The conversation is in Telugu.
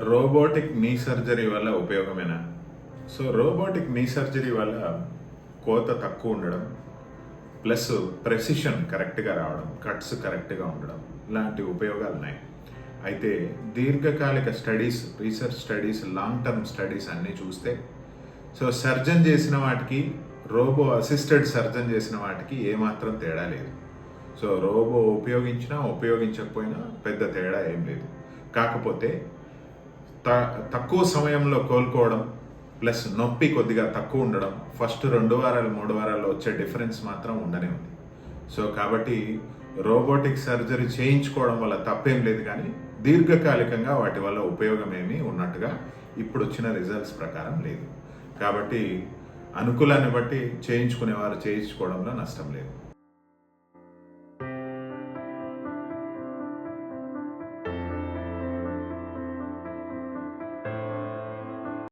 రోబోటిక్ నీ సర్జరీ వల్ల ఉపయోగమేనా? సో రోబోటిక్ నీ సర్జరీ వల్ల కోత తక్కువ ఉండడం ప్లస్ ప్రెసిషన్ కరెక్ట్గా రావడం కట్స్ కరెక్ట్గా ఉండడం ఇలాంటి ఉపయోగాలు ఉన్నాయి అయితే దీర్ఘకాలిక studies research studies long term studies అన్నీ చూస్తే సో సర్జన్ చేసిన వాటికి రోబో అసిస్టెడ్ సర్జన్ చేసిన వాటికి ఏమాత్రం తేడా లేదు. సో రోబో ఉపయోగించినా ఉపయోగించకపోయినా పెద్ద తేడా ఏం లేదు. కాకపోతే త తక్కువ సమయంలో కోలుకోవడం ప్లస్ నొప్పి కొద్దిగా తక్కువ ఉండడం ఫస్ట్ రెండు వారాలు మూడు వారాల్లో వచ్చే డిఫరెన్స్ మాత్రం ఉండనే ఉంది. సో కాబట్టి రోబోటిక్ సర్జరీ చేయించుకోవడం వల్ల తప్పేం లేదు కానీ దీర్ఘకాలికంగా వాటి వల్ల ఉపయోగం ఏమీ ఉన్నట్టుగా ఇప్పుడు వచ్చిన రిజల్ట్స్ ప్రకారం లేదు. కాబట్టి అనుకూలాన్ని బట్టి చేయించుకునేవారు చేయించుకోవడంలో నష్టం లేదు.